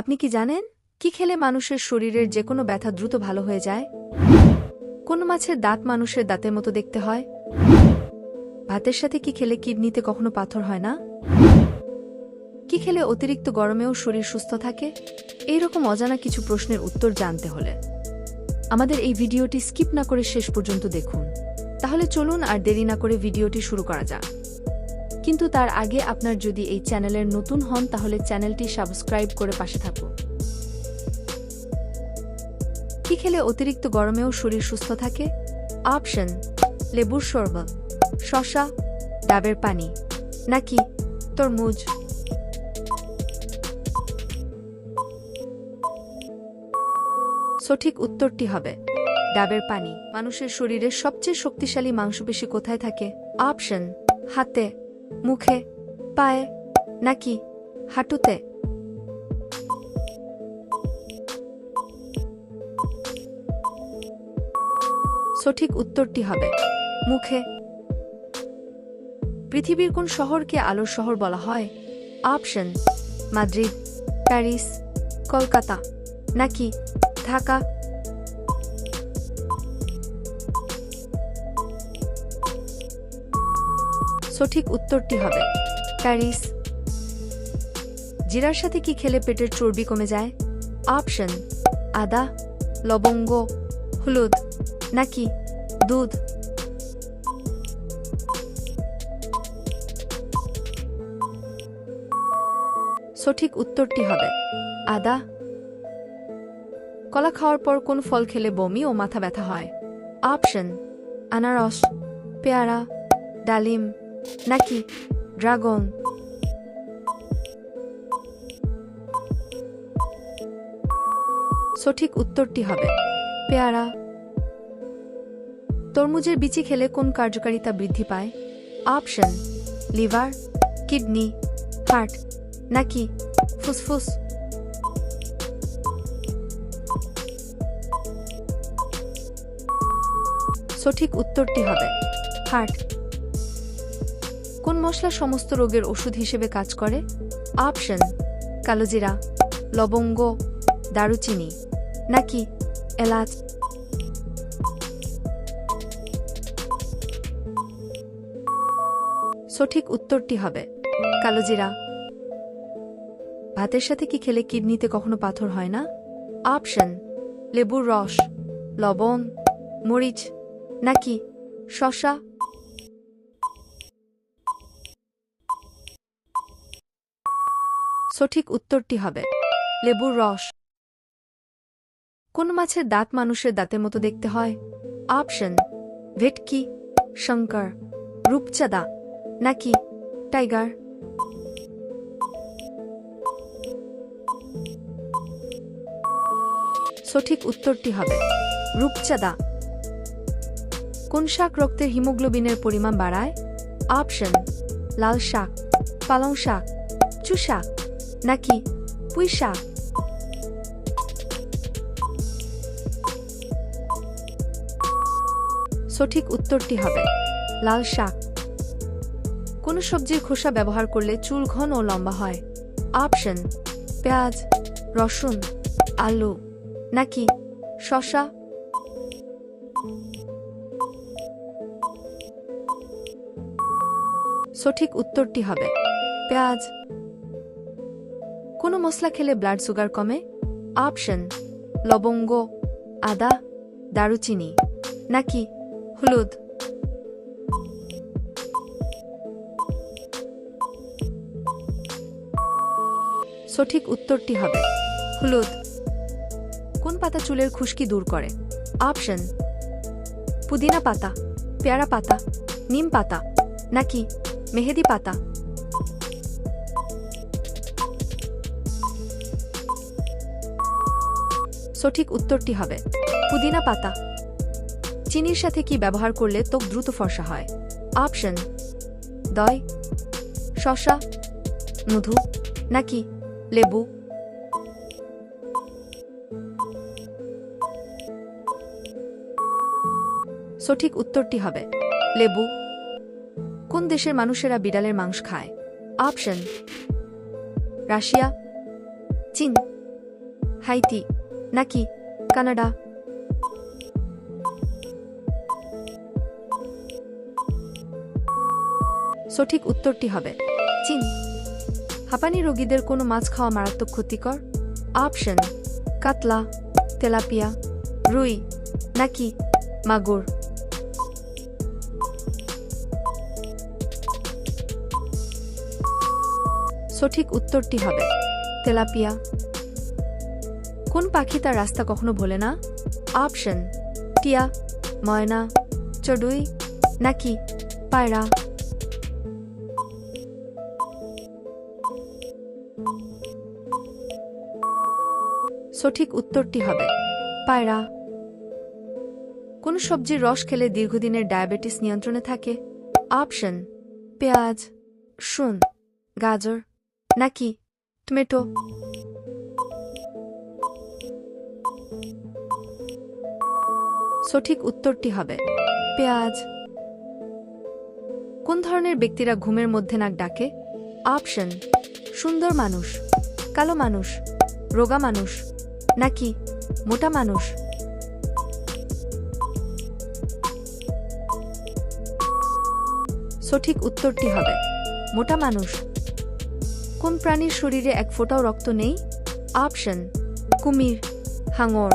আপনি কি জানেন? কি খেলে মানুষের শরীরের যে কোনো ব্যথা দ্রুত ভালো হয়ে যায়? কোন মাছের দাঁত মানুষের দাঁতের মতো দেখতে হয়? ভাতের সাথে কি খেলে কিডনিতে কখনো পাথর হয় না? কি খেলে অতিরিক্ত গরমেও শরীর সুস্থ থাকে? এই রকম অজানা কিছু প্রশ্নের উত্তর জানতে হলে আমাদের এই ভিডিওটি স্কিপ না করে শেষ পর্যন্ত দেখুন। তাহলে চলুন আর দেরি না করে ভিডিওটি শুরু করা যাক। কিন্তু তার আগে আপনার যদি এই চ্যানেলের নতুন হন, তাহলে চ্যানেলটি সাবস্ক্রাইব করে পাশে থাকুন। কি খেলে অতিরিক্ত গরমেও শরীর সুস্থ থাকে? অপশন, লেবুর শরবত শশা ডাবের পানি, নাকি তরমুজ? সঠিক উত্তরটি হবে, ডাবের পানি। মানুষের শরীরের সবচেয়ে শক্তিশালী মাংসপেশি কোথায় থাকে? অপশন, হাতে। মুখে, পায়ে, নাকি হাঁটুতে? সঠিক উত্তরটি হবে, মুখে। পৃথিবীর কোন শহরকে আলোর শহর বলা হয়? অপশন, মাদ্রিদ, প্যারিস, কলকাতা, নাকি ঢাকা? সঠিক উত্তরটি হবে। প্যারিস। জিরার সাথে কি খেলে পেটের চর্বি কমে যায়? অপশন, আদা, লবঙ্গ, হলুদ, নাকি দুধ? সঠিক উত্তরটি হবে, আদা। কলা খাওয়ার পর কোন ফল খেলে বমি ও মাথা ব্যথা হয়? অপশন, আনারস, পেয়ারা, ডালিম। নাকি ড্রাগন? সঠিক উত্তরটি হবে, পেয়ারা। তরমুজের বিচি খেলে কোন কার্যকারিতা বৃদ্ধি পায়? অপশন, লিভার, কিডনি, হার্ট, নাকি ফুসফুস? সঠিক উত্তরটি হবে, হার্ট। কোন মশলা সমস্ত রোগের ওষুধ হিসেবে কাজ করে? অপশন, কালোজিরা, লবঙ্গ, দারুচিনি, নাকি এলাচ? সঠিক উত্তরটি হবে কালোজিরা। ভাতের সাথে কি খেলে কিডনিতে কখনো পাথর হয় না? অপশন, লেবুর রস, লবণ, মরিচ, নাকি শশা সঠিক উত্তরটি হবে লেবুর রস। কোন মাছের দাঁত মানুষের দাঁতের মতো দেখতে হয়? অপশন, ভেটকি, শঙ্কর, রূপচাঁদা, নাকি টাইগার? সঠিক উত্তরটি হবে রূপচাঁদা। কোন শাক রক্তের হিমোগ্লোবিনের পরিমাণ বাড়ায়? অপশন, লাল শাক, পালং শাক চু শাক নাকি? পুঁই সঠিক উত্তরটি হবে লাল শাক। কোন সবজির খোসা ব্যবহার করলে চুল ঘন ও লম্বা হয়? অপশন, পেঁয়াজ, রসুন, আলু। নাকি? শশা সঠিক উত্তরটি হবে পেঁয়াজ কোন মশলা খেলে ব্লাড সুগার কমে? অপশন লবঙ্গ, আদা, দারুচিনি, নাকি হলুদ? সঠিক উত্তরটি হবে হলুদ। কোন পাতা চুলের খুশকি দূর করে? অপশন পুদিনা পাতা, পেয়ারা পাতা, নিম পাতা, নাকি মেহেদি পাতা? সঠিক উত্তরটি হবে পুদিনা পাতা। চিনির সাথে কি ব্যবহার করলে ত্বক দ্রুত ফর্সা হয়? অপশন দয় শশা মধু নাকি লেবু? সঠিক উত্তরটি হবে লেবু। কোন দেশের মানুষেরা বিড়ালের মাংস খায়? অপশন, রাশিয়া, চীন, হাইতি। নাকি? কানাডা। সঠিক উত্তরটি হবে চীন। হাঁপানি রোগীদের কোনো মাছ খাওয়া মারাত্মক ক্ষতিকর? অপশন, কাতলা, তেলাপিয়া, রুই, নাকি মাগুর? সঠিক উত্তরটি হবে তেলাপিয়া। কোন পাখি তার রাস্তা কখনো ভোলে না? অপশন, টিয়া, ময়না, চড়ুই, নাকি পায়রা? সঠিক উত্তরটি হবে পায়রা। কোন সবজির রস খেলে দীর্ঘদিনের ডায়াবেটিস নিয়ন্ত্রণে থাকে? অপশন, পেঁয়াজ শুন গাজর, নাকি টমেটো? সঠিক উত্তরটি হবে। পেঁয়াজ। কোন ধরনের ব্যক্তিরা ঘুমের মধ্যে নাক ডাকে? অপশন, সুন্দর মানুষ, কালো মানুষ, রোগা মানুষ, নাকি মোটা মানুষ? সঠিক উত্তরটি হবে, মোটা মানুষ। কোন প্রাণীর শরীরে এক ফোঁটাও রক্ত নেই? অপশন, কুমির, হাঙর,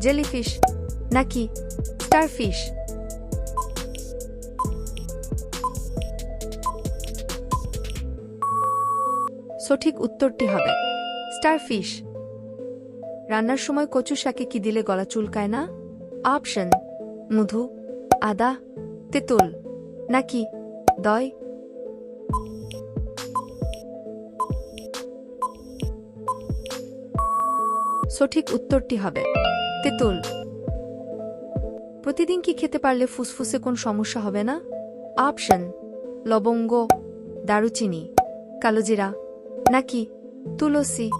জেলিফিশ, নাকি স্টারফিশ সঠিক উত্তরটি হবে স্টারফিশ রান্নার সময় কচু শাকে কি দিলে গলা চুলকায় না? অপশন মধু, আদা, তেঁতুল, নাকি দয় সঠিক উত্তরটি হবে, তেঁতুল. প্রতিদিন কি খেতে পারলে ফুসফুসে কোন সমস্যা হবে না? অপশন লবঙ্গ, দারুচিনি কালোজিরা নাকি তুলসী।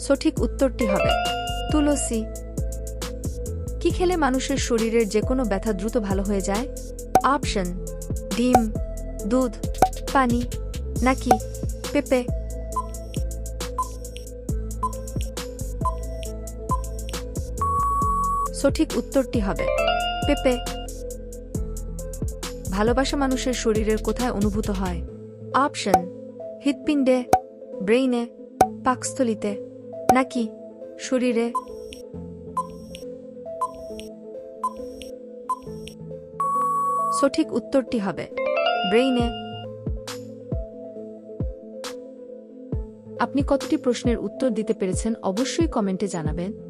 সঠিক উত্তরটি হবে তুলসী। কি খেলে মানুষের শরীরের যে কোনো ব্যথা দ্রুত ভালো হয়ে যায়? অপশন ডিম, দুধ, পানি, নাকি পেঁপে। সঠিক উত্তরটি হবে। পেঁপে। ভালোবাসা মানুষের শরীরের কোথায় অনুভূত হয়? অপশন, হৃৎপিণ্ডে, ব্রেইনে, পাকস্থলিতে, নাকি শরীরে? সঠিক উত্তরটি হবে, ব্রেইনে। আপনি কতটি প্রশ্নের উত্তর দিতে পেরেছেন অবশ্যই কমেন্টে জানাবেন।